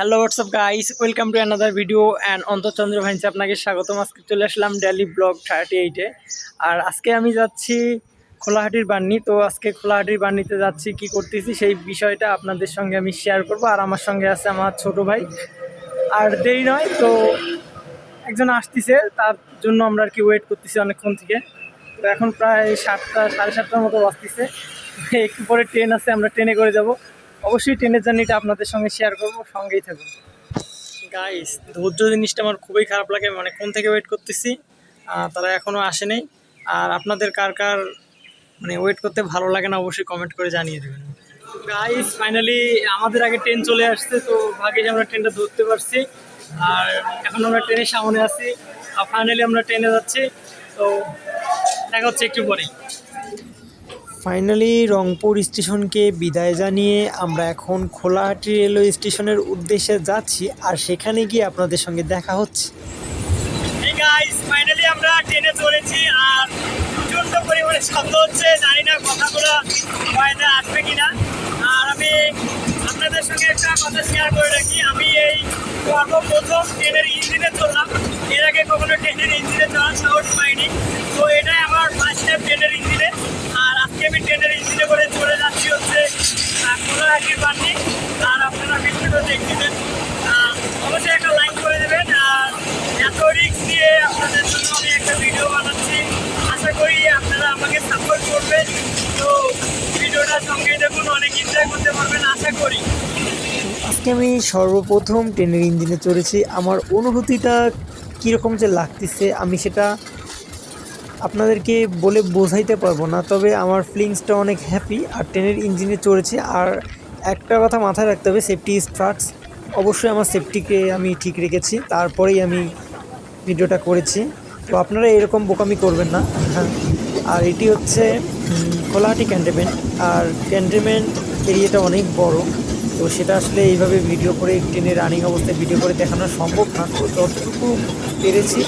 Hello WhatsApp guys welcome to another video and অন্তর্চন্দ্র ভাইন্সে আপনাকে স্বাগতম। আজকে চলে আসলাম ডেলি ব্লগ থার্টি এইটে আর আজকে আমি যাচ্ছি খোলাহাটির বান্নি তো আজকে খোলাহাটির বান্নিতে যাচ্ছি, কি করতেছি সেই বিষয়টা আপনাদের সঙ্গে আমি শেয়ার করব। আর আমার সঙ্গে আছে আমার ছোট ভাই। আর দেরি নয়, তো একজন আসতেছে, তার জন্য আমরা আর কি ওয়েট করতেছি অনেকক্ষণ থেকে। তো এখন প্রায় সাতটা, সাড়ে সাতটার মতো বাজতেছে। একটু পরে ট্রেন আছে, আমরা ট্রেনে করে যাব। অবশ্যই ট্রেনের জার্নিটা আপনাদের সঙ্গে শেয়ার করব, সঙ্গেই থাকুন। গাইস ধৈর্য জিনিসটা আমার খুবই খারাপ লাগে মানে কোন থেকে ওয়েট করতেছি? তারা এখনও আসেনি আর আপনাদের কার কার মানে ওয়েট করতে ভালো লাগে না, অবশ্যই কমেন্ট করে জানিয়ে দেবেন। গাইস ফাইনালি আমাদের আগে ট্রেন চলে আসছে, তো ভাগ্যে আমরা ট্রেনটা ধরতে পারছি। আর এখন আমরা ট্রেনের সামনে আছি। আর ফাইনালি আমরা ট্রেনে যাচ্ছি, তো দেখা হচ্ছে একটু পরেই। ফাইনালি রংপুর স্টেশনকে বিদায় জানিয়ে আমরা এখন খোলাহাটি রেলওয়ে স্টেশনের উদ্দেশ্যে যাচ্ছি আর সেখানে গিয়ে আপনাদের সঙ্গে দেখা হচ্ছে। ফাইনালি আমরা ট্রেনে চড়েছি আর প্রচণ্ড পরিমাণে শব্দ হচ্ছে, জানি না কথাগুলো হয়তো আসবে কিনা। আর আমি আপনাদের সঙ্গে একটা কথা শেয়ার করে রাখি। আমি এই সর্বপ্রথম ট্রেনের ইঞ্জিনে চললাম এর আগে কখনো ট্রেনের ইঞ্জিনে চলার সাহস পাইনি। তো এটাই আমার ফার্স্ট টাইম ট্রেনের ইঞ্জিনে। আমি ট্রেনের ইঞ্জিনে করে চলে যাচ্ছি হচ্ছে আর আপনারা আহ, অবশ্যই একটা করে দেবেন। আর দিয়ে আপনাদের একটা ভিডিও আশা করি আপনারা আমাকে সাপোর্ট করবেন। তো দেখুন অনেক করতে পারবেন আশা করি। আজকে আমি সর্বপ্রথম ট্রেনের ইঞ্জিনে চড়েছি। আমার অনুভূতিটা কীরকম যে লাগতেছে আমি সেটা আপনাদেরকে বলে বোঝাইতে পারব না, তবে আমার ফিলিংসটা অনেক হ্যাপি আর ট্রেনের ইঞ্জিনে চড়েছি। আর একটা কথা মাথায় রাখতে হবে সেফটি ফার্স্ট অবশ্যই আমার সেফটিকে আমি ঠিক রেখেছি, তারপরেই আমি ভিডিওটা করেছি। তো আপনারা এরকম বোকামি করবেন না। হ্যাঁ আর এটি হচ্ছে কোলাহাটি ক্যান্টনমেন্ট আর ক্যান্টনমেন্ট এরিয়াটা অনেক বড়। তো সেটা আসলে এইভাবে ভিডিও করে ট্রেনে রানিং অবস্থায় ভিডিও করে দেখানো সম্ভব না। তো যতটুকু পেরেছি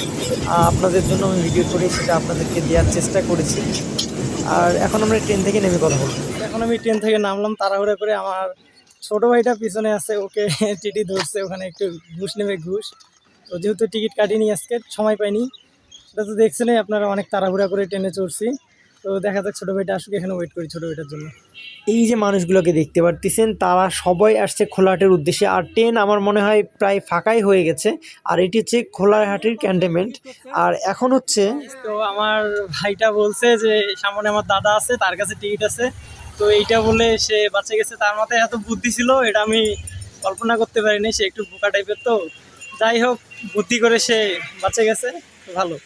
আপনাদের জন্য আমি ভিডিও করে সেটা আপনাদেরকে দেওয়ার চেষ্টা করেছি। আর এখন আমরা ট্রেন থেকে নেমে কথা বলব। এখন আমি ট্রেন থেকে নামলাম, তাড়াহুড়া করে আমার ছোটো ভাইটা পিছনে আছে, ওকে টিটি ধরছে, ওখানে একটু ঘুষ নেবে ঘুষ। তো যেহেতু টিকিট কাটিনি আজকে, সময় পাইনি। সেটা তো দেখছেনই আপনারা, অনেক তাড়াহুড়া করে ট্রেনে চড়ছি। তো দেখা যাক ছোটো ভাইটা আসুক, এখানে ওয়েট করি ছোটো ভাইটার জন্য। এই যে মানুষগুলোকে দেখতে পারতেছেন, তারা সবাই আসছে খোলাহাটের উদ্দেশ্যে, আর ট্রেন আমার মনে হয় প্রায় ফাঁকাই হয়ে গেছে, আর এটি হচ্ছে খোলাহাটির ক্যান্টনমেন্ট আর এখন হচ্ছে তো আমার ভাইটা বলছে যে, সামনে আমার দাদা আছে, তার কাছে টিকিট আছে। তো এইটা বলে সে বাঁচে গেছে, তার মাথায় এত বুদ্ধি ছিল, এটা আমি কল্পনা করতে পারিনি, সে একটু বোকা টাইপের তো। যাই হোক, বুদ্ধি করে সে বাঁচে গেছে, ভালো।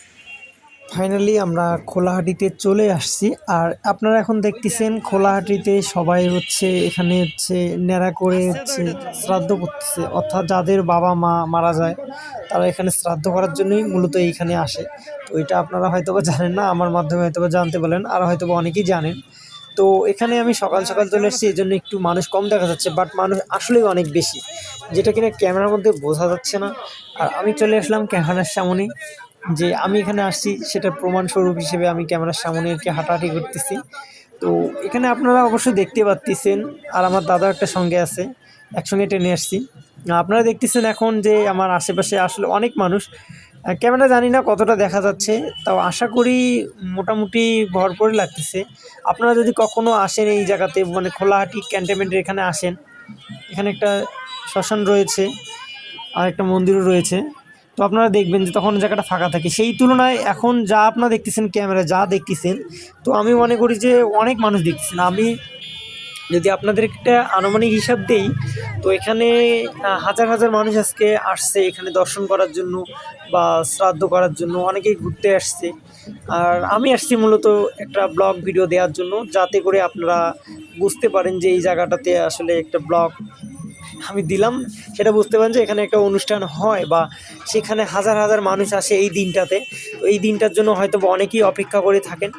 ফাইনালি আমরা খোলাহাটিতে চলে আসছি। আর আপনারা এখন দেখতেছেন খোলাহাটিতে সবাই হচ্ছে, এখানে হচ্ছে, ন্যাড়া করে হচ্ছে শ্রাদ্ধ করতেছে। অর্থাৎ যাদের বাবা মা মারা যায়, তারা এখানে শ্রাদ্ধ করার জন্যই মূলত এইখানে আসে। তো এটা আপনারা হয়তো জানেন না, আমার মাধ্যমে হয়তো জানতে পারলেন, আর হয়তো অনেকেই জানেন। তো এখানে আমি সকাল সকাল চলে এসেছি এই জন্য একটু মানুষ কম দেখা যাচ্ছে বাট মানুষ আসলেই অনেক বেশি। যেটা কিনা ক্যামেরার মধ্যে বোঝা যাচ্ছে না। আর আমি চলে আসলাম ক্যামেরার সামনে। যে আমি এখানে আসছি, সেটার প্রমাণস্বরূপ হিসেবে আমি ক্যামেরার সামনে কি হাঁটাহাঁটি করতেছি। তো এখানে আপনারা অবশ্যই দেখতে পাচ্ছেন আর আমার দাদা একটা সঙ্গে আছে, একসঙ্গে টেনে আসছি। আপনারা দেখতেছেন এখন যে আমার আশেপাশে আসলে অনেক মানুষ। ক্যামেরা জানি না কতটা দেখা যাচ্ছে, তাও আশা করি মোটামুটি ভরপুরই লাগতেছে। আপনারা যদি কখনো আসেন এই জায়গাতে মানে খোলাহাটি ক্যান্টনমেন্টের এখানে আসেন, এখানে একটা শ্মশান রয়েছে, আর একটা মন্দিরও রয়েছে। তো আপনারা দেখবেন যে তখন জায়গাটা ফাঁকা থাকে। সেই তুলনায় এখন যা আপনারা দেখতেছেন ক্যামেরা, যা দেখতেছেন, তো আমি মনে করি যে অনেক মানুষ দেখতেছেন। আমি যদি আপনাদের একটা আনুমানিক হিসাব দেই, তো এখানে হাজার হাজার মানুষ আজকে আসছে এখানে দর্শন করার জন্য বা শ্রাদ্ধ করার জন্য। অনেকেই ঘুরতে আসছে। আর আমি আসছি মূলত একটা ব্লগ ভিডিও দেওয়ার জন্য, যাতে করে আপনারা বুঝতে পারেন যে এই জায়গাটাতে আসলে একটা ব্লগ আমি দিলাম, সেটা বুঝতে পারেন যে এখানে একটা অনুষ্ঠান হয় বা সেখানে হাজার হাজার মানুষ আসে এই দিনটাতে। তো এই দিনটার জন্য হয়তো অনেকেই অপেক্ষা করে থাকেন।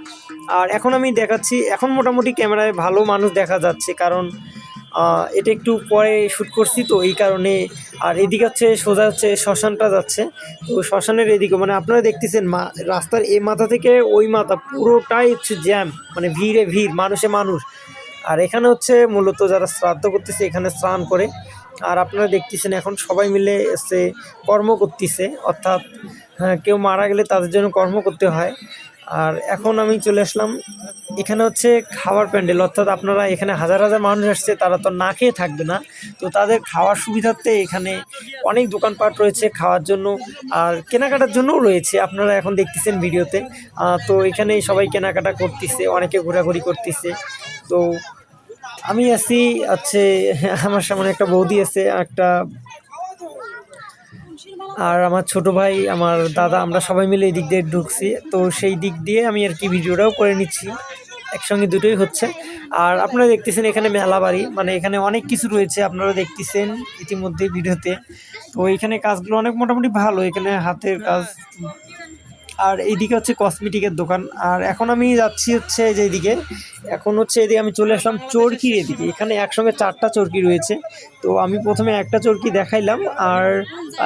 আর এখন আমি দেখাচ্ছি, এখন মোটামুটি ক্যামেরায় ভালো মানুষ দেখা যাচ্ছে কারণ এটা একটু পরে শ্যুট করছি তো এই কারণে। আর এদিকে হচ্ছে সোজা হচ্ছে শ্মশানটা যাচ্ছে। তো শ্মশানের এদিকে মানে আপনারা দেখতেছেন মা, রাস্তার এ মাথা থেকে ওই মাথা পুরোটাই হচ্ছে জ্যাম মানে ভিড়ে ভিড়, মানুষে মানুষ। আর এখানে হচ্ছে মূলত যারা শ্রাদ্ধ করতেছে এখানে স্নান করে। আর আপনারা দেখতেছেন এখন সবাই মিলে এসে কর্ম করতেছে অর্থাৎ হ্যাঁ, কেউ মারা গেলে তাদের জন্য কর্ম করতে হয়। আর এখন আমি চলে আসলাম। এখানে হচ্ছে খাওয়ার প্যান্ডেল, অর্থাৎ আপনারা এখানে হাজার হাজার মানুষ আসছে, তারা তো না খেয়ে থাকবে না। তো তাদের খাওয়ার সুবিধার্থে এখানে অনেক দোকানপাট রয়েছে খাওয়ার জন্য, আর কেনাকাটার জন্যও রয়েছে, আপনারা এখন দেখতেছেন ভিডিওতে। তো এখানে সবাই কেনাকাটা করতেছে, অনেকে ঘোরাঘুরি করতেছে। তো আমি আছি আছে আমার সামনে একটা বৌদি আছে, একটা আর আমার ছোট ভাই, আমার দাদা, আমরা সবাই মিলে এই দিক দিয়ে ঢুকছি। তো সেই দিক দিয়ে আমি আর কি ভিডিওটাও করে নিচ্ছি। একসঙ্গে দুটোই হচ্ছে। আর আপনারা দেখতেছেন এখানে মেলা বাড়ি। মানে এখানে অনেক কিছু রয়েছে, আপনারা দেখতেছেন ইতিমধ্যে ভিডিওতে। তো এখানে কাজগুলো অনেক মোটামুটি ভালো। এখানে হাতের কাজ আর এইদিকে হচ্ছে কসমেটিকের দোকান। আর এখন আমি যাচ্ছি হচ্ছে যেদিকে এখন হচ্ছে এদিকে আমি চলে আসলাম চরকির এদিকে। এখানে একসঙ্গে চারটা চরকি রয়েছে। তো আমি প্রথমে একটা চরকি দেখাইলাম। আর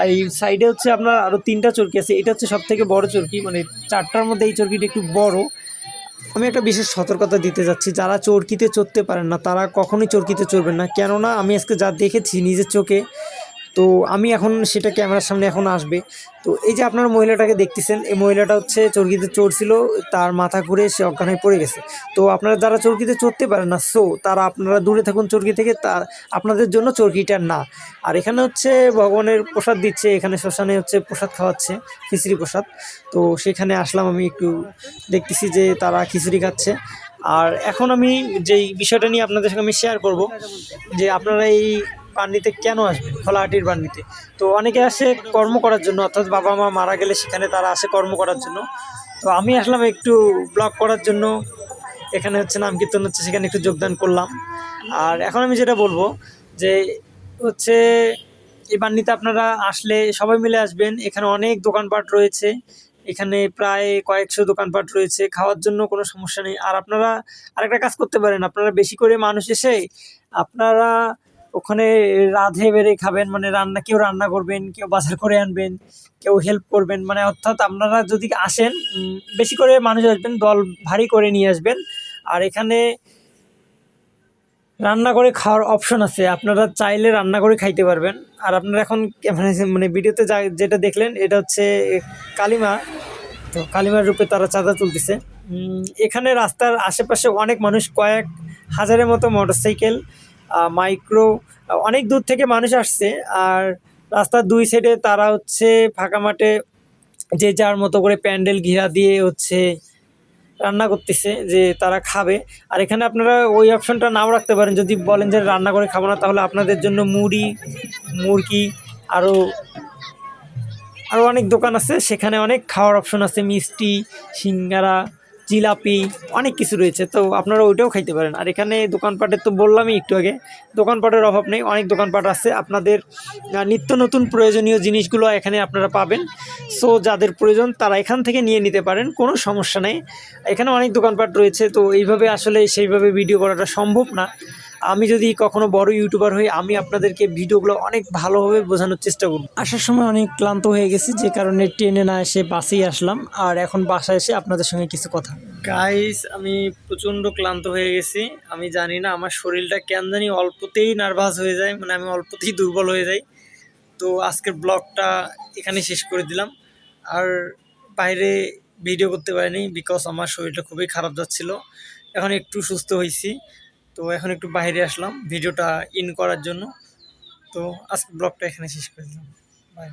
এই সাইডে হচ্ছে আপনার আরও তিনটা চরকি আছে। এটা হচ্ছে সব থেকে বড় চরকি। মানে চারটার মধ্যে এই চরকিটা একটু বড়। আমি একটা বিশেষ সতর্কতা দিতে যাচ্ছি। যারা চরকিতে চড়তে পারেন না, তারা কখনোই চরকিতে চড়বেন না। কেননা আমি আজকে যা দেখেছি নিজের চোখে তো আমি এখন সেটা ক্যামেরার সামনে এখন আসবে। তো এই যে আপনারা মহিলাটাকে দেখতেছেন, এই মহিলাটা হচ্ছে চরকিতে চড়ছিল তার মাথা ঘুরে সে অজ্ঞান হয়ে পড়ে গেছে। তো আপনারা যারা চরকিতে চড়তে পারেন না সো তারা আপনারা দূরে থাকুন চরকি থেকে তার আপনাদের জন্য চরকিটা না। আর এখানে হচ্ছে ভগবানের প্রসাদ দিচ্ছে, এখানে শ্মশানে হচ্ছে প্রসাদ খাওয়াচ্ছে, খিচুড়ি প্রসাদ। তো সেখানে আসলাম আমি একটু দেখতেছি যে তারা খিচুড়ি খাচ্ছে। আর এখন আমি যেই বিষয়টা নিয়ে আপনাদের সঙ্গে আমি শেয়ার করব, যে আপনারা এই বান্ডিতে কেন আসবেন খোলাহাটির বান্ডিতে। তো অনেকে আসে কর্ম করার জন্য, অর্থাৎ বাবা মা মারা গেলে সেখানে তারা আসে কর্ম করার জন্য। তো আমি আসলাম একটু ব্লগ করার জন্য। এখানে হচ্ছে নাম কীর্তন হচ্ছে, সেখানে একটু যোগদান করলাম। আর এখন আমি যেটা বলব, যে হচ্ছে এই বান্ডিতে আপনারা আসলে সবাই মিলে আসবেন। এখানে অনেক দোকানপাট রয়েছে। এখানে প্রায় কয়েকশো দোকানপাট রয়েছে। খাওয়ার জন্য কোনো সমস্যা নেই। আর আপনারা আরেকটা কাজ করতে পারেন। আপনারা বেশি করে মানুষ এসে আপনারা ওখানে রাধে বেড়ে খাবেন মানে রান্না, কেউ রান্না করবেন, কেউ বাজার করে আনবেন, কেউ হেল্প করবেন মানে অর্থাৎ আপনারা যদি আসেন বেশি করে মানুষ আসবেন, দল ভারী করে নিয়ে আসবেন। আর এখানে রান্না করে খাওয়ার অপশন আছে, আপনারা চাইলে রান্না করে খাইতে পারবেন। আর আপনারা এখন মানে মানে ভিডিওতে যা, যেটা দেখলেন, এটা হচ্ছে কালিমা। তো কালিমার রূপে তারা চাঁদা তুলতেছে। এখানে রাস্তার আশেপাশে অনেক মানুষ, কয়েক হাজারের মতো মোটরসাইকেল মাইক্রো অনেক দূর থেকে মানুষ আসছে। আর রাস্তার দুই সাইডে তারা হচ্ছে ফাঁকা মাঠে যে যার মতো করে প্যান্ডেল ঘিরা দিয়ে হচ্ছে রান্না করতেছে, যে তারা খাবে। আর এখানে আপনারা ওই অপশনটা নাও রাখতে পারেন। যদি বলেন যে রান্না করে খাব না, তাহলে আপনাদের জন্য মুড়ি, মুরগি আরও আরও অনেক দোকান আছে। সেখানে অনেক খাওয়ার অপশন আছে। মিষ্টি, সিঙ্গারা জিলাপি, অনেক কিছু রয়েছে। তো আপনারা ওইটাও খাইতে পারেন। আর এখানে দোকানপাটের তো বললামই একটু আগে, দোকানপাটের অভাব নেই, অনেক দোকানপাট আছে। আপনাদের নিত্য নতুন প্রয়োজনীয় জিনিসগুলো এখানে আপনারা পাবেন। সো যাদের প্রয়োজন তারা এখান থেকে নিয়ে নিতে পারেন, কোনো সমস্যা নেই। এখানে অনেক দোকানপাট রয়েছে, তো এইভাবে আসলে সেইভাবে ভিডিও করাটা সম্ভব না। আমি যদি কখনো বড় ইউটিউবার হই আমি আপনাদেরকে ভিডিওগুলো অনেক ভালোভাবে বোঝানোর চেষ্টা করব। আসার সময় অনেক ক্লান্ত হয়ে গেছি যে কারণে ট্রেনে না এসে বাসেই আসলাম। আর এখন বাসায় এসে আপনাদের সঙ্গে কিছু কথা। গাইস আমি প্রচণ্ড ক্লান্ত হয়ে গেছি। আমি জানি না আমার শরীরটা কেন জানি অল্পতেই নার্ভাস হয়ে যায় মানে আমি অল্পতেই দুর্বল হয়ে যাই। তো আজকের ব্লগটা এখানে শেষ করে দিলাম। আর বাইরে ভিডিও করতে পারিনি বিকজ আমার শরীরটা খুবই খারাপ যাচ্ছিল। এখন একটু সুস্থ হয়েছি তো এখন একটু বাইরে আসলাম, ভিডিওটা ইন করার জন্য। তো আজকে ব্লগটা এখানে শেষ করে দিলাম। বাই